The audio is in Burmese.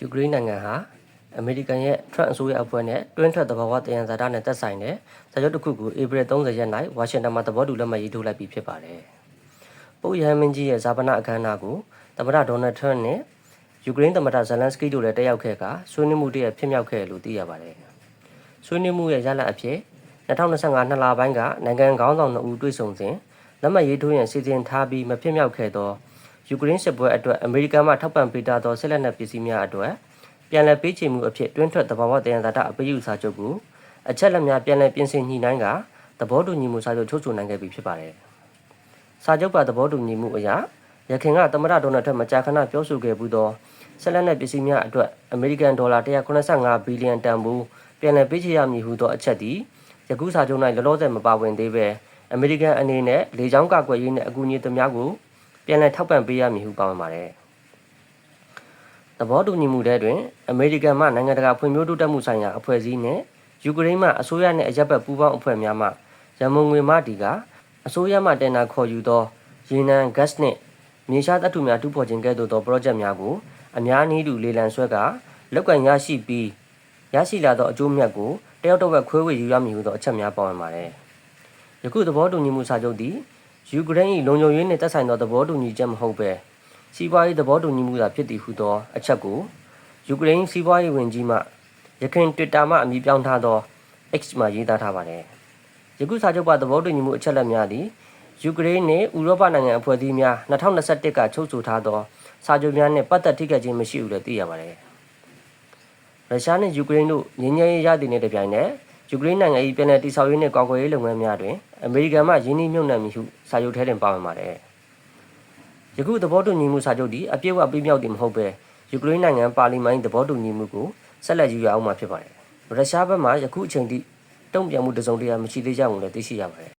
ယူကရိန်းနိုင်ငံဟာအမေရိကန်ရဲ့ Trump အစိုးရအဖွဲ့နဲ့တွင်းထွက်သဘာဝတယံဇာတနဲ့သက်ဆိုင်တဲ့စာချုပ်တစ်ခုကိုဧပြီ30ရက်၌ဝါရှင်တန်မှာသဘောတူလက်မှတ်ရေးထိုးလိုက်ပြီးဖြစ်ပါတယ်။ပုပ်ယဟန်မင်းကြီးရဲ့ဇာပနာအခမ်းအနားကိုသမ္မတဒေါ်နယ်ထရန့်နဲ့ယူကရိန်းသမ္မတဇလန်စကီတို့လည်းတက်ရောက်ခဲ့ကဆွေးနွေးမှုတရက်ဖြစ်မြောက်ခဲ့လို့သိရပါတယ်။ဆွေးနွေးမှုရဲ့ရလဒ်အဖြစ်2025နှစ်လပိုင်းကနိုင်ငံခေါင်းဆောင်တို့တွေ့ဆုံစဉ်လက်မှတ်ရေးထိုးရန်စီစဉ်ထားပြီးမဖြစ်မြောက်ခဲ့သော ယူကရိန်းစစ်ပွဲအတွက်အမေရိကန်မှထောက်ပံ့ပေးထားသောဆက်လက်နက်ပစ္စည်းများအတွက်ပြန်လည်ပေးချေမှုအဖြစ်တွင်းထွက်သဘာဝတယံဇာတအပယုစာချုပ်ကိုအချက်လက်များပြန်လည်ပြင်ဆင်ညှိနှိုင်းကသဘောတူညီမှုစာချုပ်ချုပ်ဆိုနိုင်ခဲ့ပြီဖြစ်ပါတယ်။စာချုပ်ပါသဘောတူညီမှုအရရခိုင်ကသမ္မတဒေါ်နယ်ထရန့်မကြာခဏပြောဆိုခဲ့မှုသောဆက်လက်နက်ပစ္စည်းများအတွက်အမေရိကန်ဒေါ်လာ185ဘီလီယံတန်ဖိုးပြန်လည်ပေးချေရမည်ဟုသောအချက်သည်ယခုစာချုပ်၌လောလောဆယ်မပါဝင်သေးဘဲအမေရိကန်အနေနဲ့လေကြောင်းကာကွယ်ရေးနဲ့အကူအညီသမားကို ပြန်လည်ထောက်ပံ့ပေးရမည်ဟုပါဝင်ပါတယ်။သဘောတူညီမှုထဲတွင်အမေရိကန်မှနိုင်ငံတကာဖွံ့ဖြိုးတိုးတက်မှုဆိုင်ရာအဖွဲ့အစည်းနဲ့ယူကရိန်းမှအစိုးရနှင့်အရက်ဘက်ပူးပေါင်းအဖွဲ့များမှရမုံငွေမတီကအစိုးရမှတင်နာခေါ်ယူသောရေနံ gas နှင့်မြေရှားသတ္တုများတူဖော်ခြင်းကဲ့သို့သော project များကိုအများနည်းတူလေလံဆွဲကလောက်ကင်ရရှိပြီးရရှိလာသောအကျိုးမြတ်ကိုတယောက်တစ်ဝက်ခွဲဝေယူရမည်ဟုသောအချက်များပါဝင်ပါတယ်။ယခုသဘောတူညီမှုစာချုပ်သည် ယူကရိန်း၏လုံခြုံရေးနှင့်သက်ဆိုင်သောသဘောတူညီချက်မဟုတ်ဘဲစီးပွားရေးသဘောတူညီမှုသာဖြစ်သည်ဟုသောအချက်ကိုယူကရိန်းစီးပွားရေးဝန်ကြီးမှရခိုင် Twitter မှအမည်ပြောင်းထားသော X မှာရေးသားထားပါတယ်။ယခုစာချုပ်ပါသဘောတူညီမှုအချက်လက်များသည်ယူကရိန်းနှင့်ဥရောပနိုင်ငံအဖွဲ့အစည်းများ2021ကချုပ်ဆိုထားသောစာချုပ်များနှင့်ပတ်သက်ထိခိုက်ခြင်းမရှိဘူးလို့သိရပါတယ်။ရုရှားနှင့်ယူကရိန်းတို့ငြိမ်းချမ်းရေးရသည်နှင့်တပြိုင်နက်ယူကရိန်းနိုင်ငံ၏ပြည်내တိဆောက်ရေးနှင့်ကာကွယ်ရေးလုပ်ငန်းများတွင် အမေရိကန်မှယင်းနှိမ့်မြုပ်နှံမည်ဟုစာချုပ်ထဲတွင်ပါဝင်ပါတယ်။ယခုသဘောတူညီမှုစာချုပ်သည်အပြည့်အဝပြည့်မြောက်သည်မဟုတ်ဘဲယူကရိန်းနိုင်ငံပါလီမန်သဘောတူညီမှုကိုဆက်လက်ယူရအောင်မှာဖြစ်ပါတယ်။ရုရှားဘက်မှယခုအချိန်ထိတုံ့ပြန်မှုတစုံတရာမရှိသေးကြောင်းလည်းသိရှိရပါတယ်